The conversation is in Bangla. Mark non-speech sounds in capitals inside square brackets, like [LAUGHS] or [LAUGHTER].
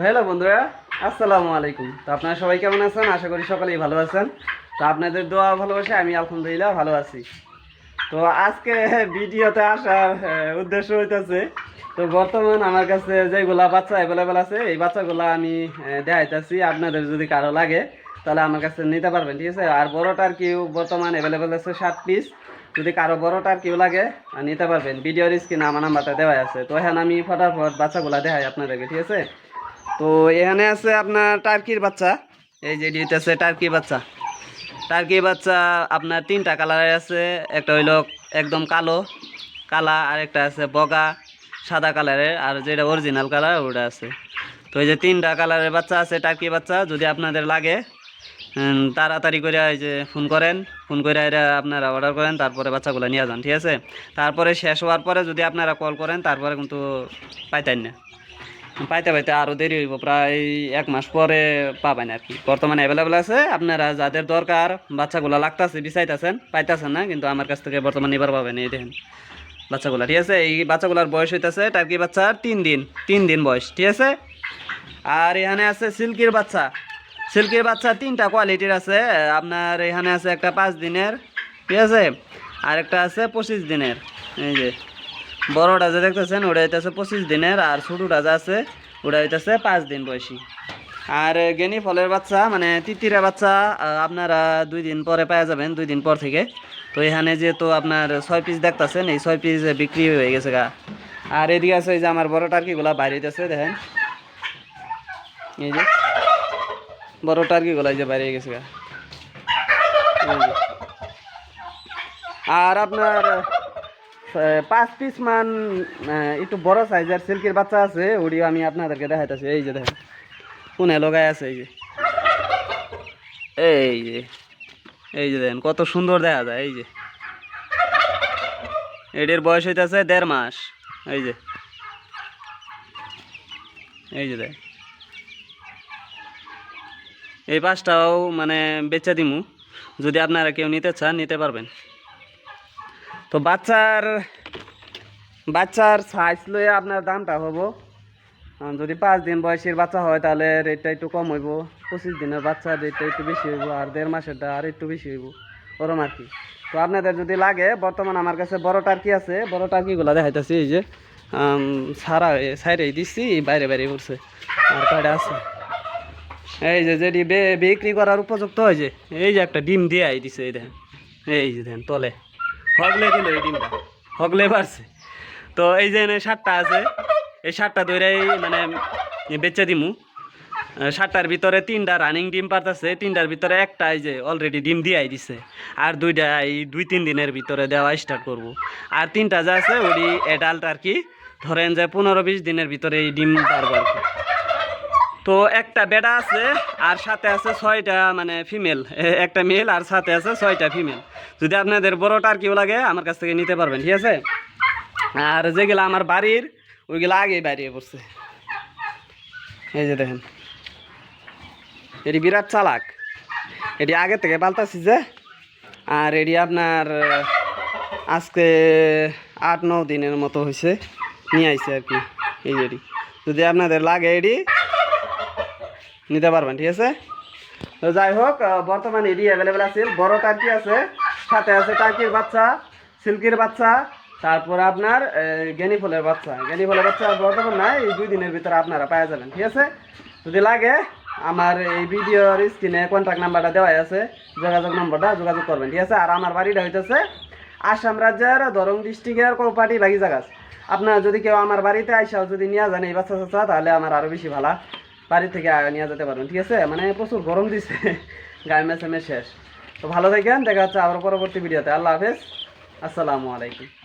হ্যালো বন্ধুরা, আসসালামু আলাইকুম। তো আপনারা সবাই কেমন আছেন? আশা করি সকলেই ভালো আছেন। তো আপনাদের দোয়া ভালোবাসে আমি আলহামদুলিল্লাহ ভালো আছি। তো আজকে ভিডিওতে আসার উদ্দেশ্য হইতেছে, তো বর্তমান আমার কাছে যেগুলা বাচ্চা অ্যাভেলেবেল আছে, এই বাচ্চাগুলা আমি দেখাইতেছি। আপনাদের যদি কারও লাগে, তাহলে আমার কাছে নিতে পারবেন, ঠিক আছে? আর বড়টার কিউ বর্তমান অ্যাভেলেবেল আছে ষাট পিস যদি কারও বড়টার কিউ লাগে নিতে পারবেন। ভিডিওর স্ক্রিনে আমার নাম্বারটা দেওয়া আছে। তো এখানে আমি ফটাফট বাচ্চাগুলা দেখাই আপনাদেরকে, ঠিক আছে? তো এখানে আছে আপনার টার্কির বাচ্চা। এই যে এটি আছে টার্কি বাচ্চা। টার্কি বাচ্চা, আপনার তিনটা কালারের আছে। একটা হইল একদম কালো, কালা, আর একটা আছে বগা, সাদা কালারের, আর যেটা অরিজিনাল কালার, ওটা আছে। তো এই যে তিনটা কালারের বাচ্চা আছে, টার্কি বাচ্চা, যদি আপনাদের লাগে তাড়াতাড়ি করে এই যে ফোন করেন, ফোন করে এটা আপনারা অর্ডার করেন, তারপরে বাচ্চাগুলো নিয়ে যান, ঠিক আছে? তারপরে শেষ হওয়ার পরে যদি আপনারা কল করেন, তারপরে কিন্তু পাইতেন না। পাইতে পাইতে আরও দেরি হইব, প্রায় এক মাস পরে পাবেন আর কি। বর্তমানে অ্যাভেলেবেল আছে, আপনারা যাদের দরকার, বাচ্চাগুলো লাগতাছে বিচাইতেছেন পাইতেছেন না, কিন্তু আমার কাছ থেকে বর্তমানে এবার পাবেন, এই দেখেন। বাচ্চাগুলা, ঠিক আছে? এই বাচ্চাগুলার বয়স হইতেছে টার্কি বাচ্চার তিন দিন তিন দিন বয়স, ঠিক আছে? আর এখানে আছে সিল্কির বাচ্চা। সিল্কির বাচ্চা তিনটা কোয়ালিটির আছে, আপনার এখানে আছে একটা পাঁচ দিনের, ঠিক আছে? আর একটা আছে পঁচিশ দিনের, এই যে। বড়টা যে দেখতেছেন, ওটা হইতেছে পঁচিশ দিনের আর ছোটোটা যে আছে, ওটা হইতেছে পাঁচ দিন বয়সী। আর গেনি ফলের বাচ্চা মানে তিতিরা বাচ্চা আপনারা দুই দিন পরে পাওয়া যাবেন, দুই দিন পর থেকে। তো এখানে যেহেতু আপনার ছয় পিস দেখতেছেন, এই ছয় পিস বিক্রি হয়ে গেছে গা। আর এদিকে আছে এই যে আমার বড় টার্কিগুলা বাইরে হইতেছে, দেখেন। এই যে, বড় টার্কিগুলা এই যে বাইরে গেছে গা। আর আপনার পাঁচ পিস মান একটু বড় সাইজের সিল্কের বাচ্চা আছে ওটিও আমি আপনাদেরকে দেখাইতেছি। এই যে দেখেন কোনে লগাই আছে, এই যে। এই যে এই যে দেখেন, কত সুন্দর দেখা যায়, এই যে। এটির বয়স হইতেছে দেড় মাস, এই যে। এই যে দেখ এই পাঁচটাও মানে বেচে দিমু। যদি আপনারা কেউ নিতে চান, নিতে পারবেন। তো বাচ্চার বাচ্চার সাইজ লয়ে আপনার দামটা হব। যদি পাঁচ দিন বয়সের বাচ্চা হয়, তাহলে রেটটা একটু কম হইব। পঁচিশ দিনের বাচ্চার রেটটা একটু বেশি হইব, আর দেড় মাসেরটা আর একটু বেশি হইব। ওরম আর কি। তো আপনাদের যদি লাগে, বর্তমান আমার কাছে বড় টার্কি আছে। বড় টার্কিগুলো দেখাইতেছি, এই যে সারা, সাইডে দিচ্ছি বাইরে বাইরে করছে আর কয়টা আছে? এই যে, যেটি বিক্রি করার উপযুক্ত হয় যে, এই যে একটা ডিম দিয়ে আই দিছে এই দেখেন। এই যে দেখেন, তলে। হগলে দিল এই ডিমটা হগলে পারছে তো এই যে সাতটা আছে, এই সাতটা দইরাই মানে বেচে দিমু। সাতটার ভিতরে তিনটা রানিং ডিম পারতেছে, তিনটার ভিতরে একটা এই যে অলরেডি ডিম দিয়াই দিছে। আর দুইটা এই দুই তিন দিনের ভিতরে দেওয়া স্টার্ট করব। আর তিনটা যা আছে ওই এডাল্ট আর কি, ধরেন যে পনেরো বিশ দিনের ভিতরে এই ডিম পারব আর কি। তো একটা বেড়া আছে আর সাথে আছে ছয়টা মানে ফিমেল একটা মেল আর সাথে আছে ছয়টা ফিমেল যদি আপনাদের বড় টার্কিও লাগে, আমার কাছ থেকে নিতে পারবেন, ঠিক আছে? আর যেগুলো আমার বাড়ির, ওইগুলো আগেই বাইরে পড়ছে। এই যে দেখেন। এটি বিরাট চালাক। এটি আগে থেকে পাল্টাছি যে। আর এটি আপনার, আজকে আট ন দিনের মতো হয়েছে নিয়ে আইছে আর কি, এই যদি আপনাদের লাগে এটি নিতে পারবেন, ঠিক আছে? তো যাই হোক বর্তমানে এডি অ্যাভেলেবেল আছে, বড় টার্কি আছে, সাথে আছে টার্কির বাচ্চা, সিল্কির বাচ্চা, তারপর আপনার গেনি ফুলের বাচ্চা। গেনি ফুলের বাচ্চা বর্তমান নাই এই দুই দিনের ভিতরে আপনারা পাওয়া যাবেন, ঠিক আছে? যদি লাগে, আমার এই ভিডিওর স্ক্রিনে কন্ট্যাক্ট নাম্বারটা দেওয়া আছে, যোগাযোগ নম্বরটা যোগাযোগ করবেন, ঠিক আছে? আর আমার বাড়িটা হইতেছে আসাম রাজ্যের দরং ডিস্ট্রিক্টের কৌপাটি বাগি জাগাছ আপনার যদি কেউ আমার বাড়িতে আইসাও যদি নিয়ে যান, এই বাচ্চা চাচ্চা তাহলে আমার আরও বেশি ভালো। বাড়ি থেকে নিয়ে যেতে পারবেন, ঠিক আছে? মানে প্রচুর গরম দিছে, [LAUGHS] গায়ে মেসে শেষ। তো ভালো থাকেন, দেখা হচ্ছে আবার পরবর্তী ভিডিওতে। আল্লাহ হাফেজ। আসসালামু আলাইকুম।